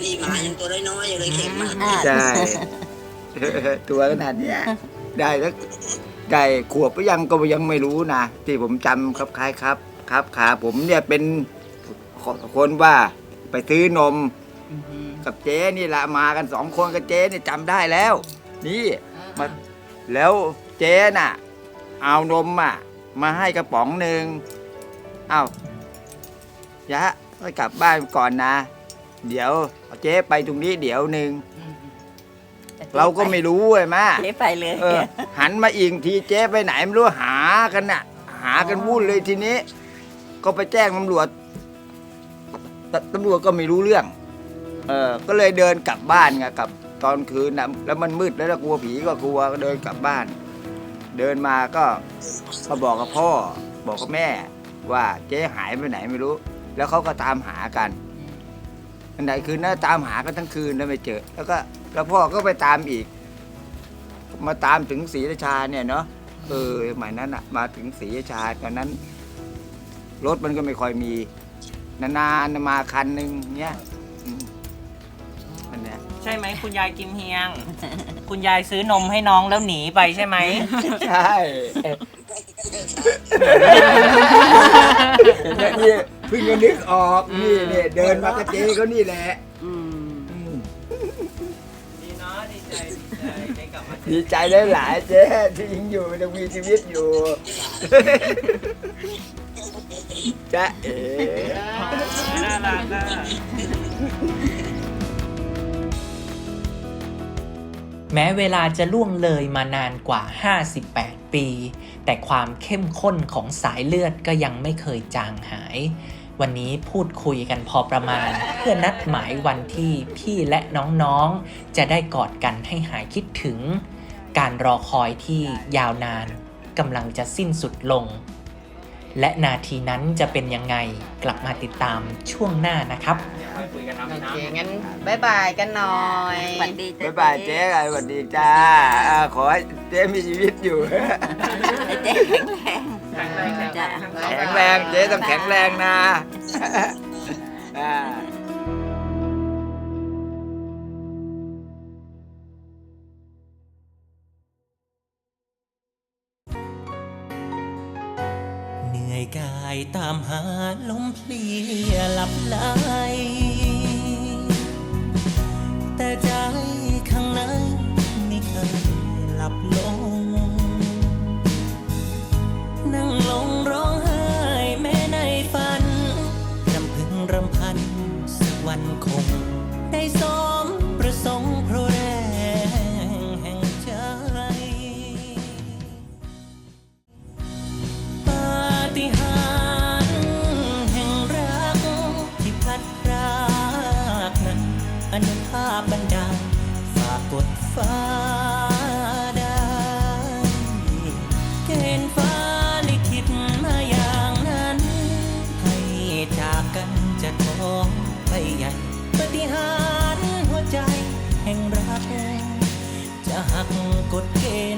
พี่หมายังตัวน้อยๆอยู่เลยเข็มมากอ่าใช่ ตัวขนาดเนี้ยได้สักได้ขวบก็ยังก็ยังไม่รู้นะที่ผมจำครับคล้ายครับ ครับขาผมเนี่ยเป็นคนว่าไปซื้อนมกับเจ๊นี่แหละมากันสองคนกับเจ๊นี่จำได้แล้ว นี่ มา แล้วเจ๊น่ะ เอานมอะ มาให้กระป๋องหนึ่งเอายะไปกลับบ้านก่อนนะ เดี๋ยวเจ๊ไปตรงนี้เดี๋ยวหนึ่งเราก็ไม่รู้ไอ้มาเจ๊ไปเลยเออหันมาอีกทีเจ๊ไปไหนไม่รู้หากันน่ะ หากันวุ่นเลยทีนี้ ก็ไปแจ้งตำรวจตตำรวจก็ไม่รู้เรื่อง เออก็เลยเดินกลับบ้านไงกลับตอนคืนนะแล้วมันมืดแล้วกลัวผีก็กลัวก็เดินกลับบ้าน เดินมาก็มาบอกกับพ่อ บอกกับแม่ ว่าเจ๊หายไปไหนไม่รู้ แล้วเขาก็ตามหากัน อันไหนคืนนั้นตามหากันทั้งคืนแล้วไม่เจอ แล้วก็แล้วพ่อก็ไปตามอีก มาตามถึงศรีราชาเนี่ยเนาะเออสมัยนั้นอะมาถึงศรีราชาตอนนั้น รถมันก็ไม่ค่อยมี นานๆมาคันหนึ่งเนี้ยอืมอันเนี้ย ใช่ไหมคุณยายกิมเฮียง คุณยายซื้อนมให้น้องแล้วหนีไปใช่ไหม ใช่นี่ เพิ่งจะนึกออกนี่เนี่ยเดินมากระเจก็นี่แหละอืมอืมดีเนาะดีใจดีใจได้กลับมาดีใจหลายๆเจ๊ที่ยังอยู่ยังมีชีวิตอยู่ จ๊ะเอ๋น่ารักอะแม้เวลาจะล่วงเลยมานานกว่า 58 ปี แต่ความเข้มข้นของสายเลือดก็ยังไม่เคยจางหาย วันนี้พูดคุยกันพอประมาณ เพื่อนัดหมายวันที่พี่และน้องๆ จะได้กอดกันให้หายคิดถึง การรอคอยที่ยาวนานกำลังจะสิ้นสุดลง และนาทีนั้นจะเป็นยังไงกลับมาติดตามช่วงหน้านะครับโอเคงั้นบายบายกันหน่อยสวัสดีจ้ะบ๊ายบายเจ๊กันสวัสดีจ้าอ่าขอให้เจ๊มีชีวิตอยู่ เจ๊แข็งแรง จ้ะแข็งแรงเจ๊ต้องแข็งแรงนะอ่าเหนื่อยกายตามหาลมเพลียหลับไหล วันคง ได้สมประสงค์เพราะแรงแห่งใจปาฏิหาริย์แห่งรักที่พลัดพรากนั้นอนุภาพบันดาลฝากกดฟ้าได้เกณฑ์ฟ้าลิขิตมาอย่างนั้น ให้จากกันจะ กฎเกณฑ์